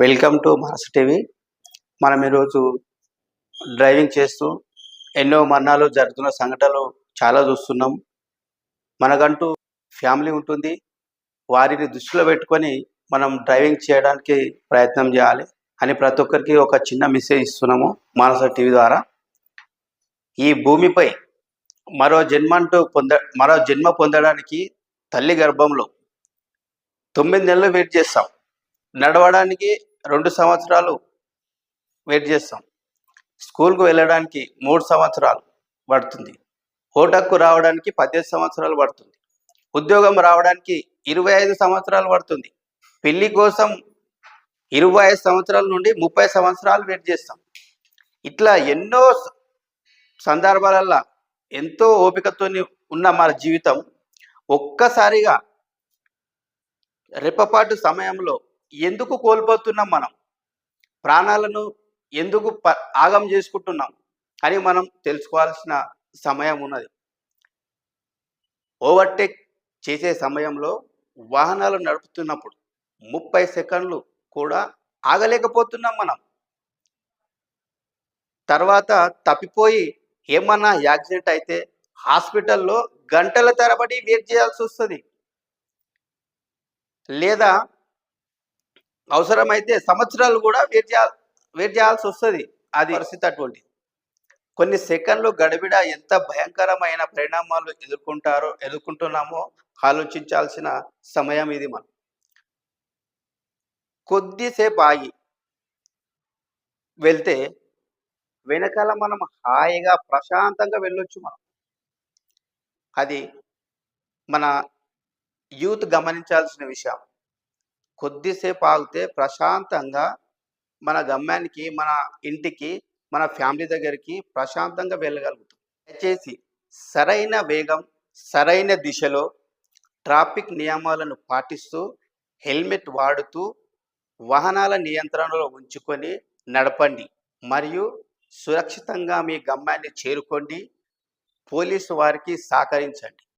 Welcome to మనసు TV. మనం ఈరోజు డ్రైవింగ్ చేస్తూ ఎన్నో మరణాలు జరుగుతున్న సంఘటనలు చాలా చూస్తున్నాం. మనకంటూ ఫ్యామిలీ ఉంటుంది. వారిని దృష్టిలో పెట్టుకొని మనం డ్రైవింగ్ చేయడానికి ప్రయత్నం చేయాలి అని ప్రతి ఒక్కరికి ఒక చిన్న మెసేజ్ ఇస్తున్నాము మానస టీవీ ద్వారా. ఈ భూమిపై మరో జన్మంటూ పొంద మరో జన్మ పొందడానికి తల్లి గర్భంలో తొమ్మిది నెలలు వెయిట్ చేస్తాం. నడవడానికి రెండు సంవత్సరాలు వెయిట్ చేస్తాం. స్కూల్కు వెళ్ళడానికి మూడు సంవత్సరాలు పడుతుంది. ఓటక్కు రావడానికి పద్దెనిమిది సంవత్సరాలు పడుతుంది. ఉద్యోగం రావడానికి ఇరవై ఐదు సంవత్సరాలు పడుతుంది. పెళ్ళి కోసం ఇరవై ఐదు సంవత్సరాల నుండి ముప్పై సంవత్సరాలు వెయిట్ చేస్తాం. ఇట్లా ఎన్నో సందర్భాలల్లో ఎంతో ఓపికతో ఉన్న మన జీవితం ఒక్కసారిగా రెప్పపాటు సమయంలో ఎందుకు కోల్పోతున్నాం మనం? ప్రాణాలను ఎందుకు ప ఆగం చేసుకుంటున్నాం? అని మనం తెలుసుకోవాల్సిన సమయం ఉన్నది. ఓవర్టేక్ చేసే సమయంలో వాహనాలు నడుపుతున్నప్పుడు ముప్పై సెకండ్లు కూడా ఆగలేకపోతున్నాం మనం. తర్వాత తప్పిపోయి ఏమన్నా యాక్సిడెంట్ అయితే హాస్పిటల్లో గంటల తరబడి వెయిట్ చేయాల్సి వస్తుంది. లేదా అవసరమైతే సంవత్సరాలు కూడా వెయిట్ చేయాలి వెయిట్ చేయాల్సి వస్తుంది అది. పరిస్థితి అటువంటి. కొన్ని సెకండ్లు గడిబిడ ఎంత భయంకరమైన పరిణామాలు ఎదుర్కొంటారో ఎదుర్కొంటున్నామో ఆలోచించాల్సిన సమయం ఇది మనం. కొద్దిసేపు ఆగి వెళ్తే వెనకాల మనం హాయిగా ప్రశాంతంగా వెళ్ళొచ్చు మనం. అది మన యూత్ గమనించాల్సిన విషయం. కొద్దిసేపు ఆగితే ప్రశాంతంగా మన గమ్యానికి మన ఇంటికి మన ఫ్యామిలీ దగ్గరికి ప్రశాంతంగా వెళ్ళగలుగుతాం. దయచేసి సరైన వేగం సరైన దిశలో ట్రాఫిక్ నియమాలను పాటిస్తూ హెల్మెట్ వాడుతూ వాహనాల నియంత్రణలో ఉంచుకొని నడపండి. మరియు సురక్షితంగా మీ గమ్యాన్ని చేరుకోండి. పోలీసు వారికి సహకరించండి.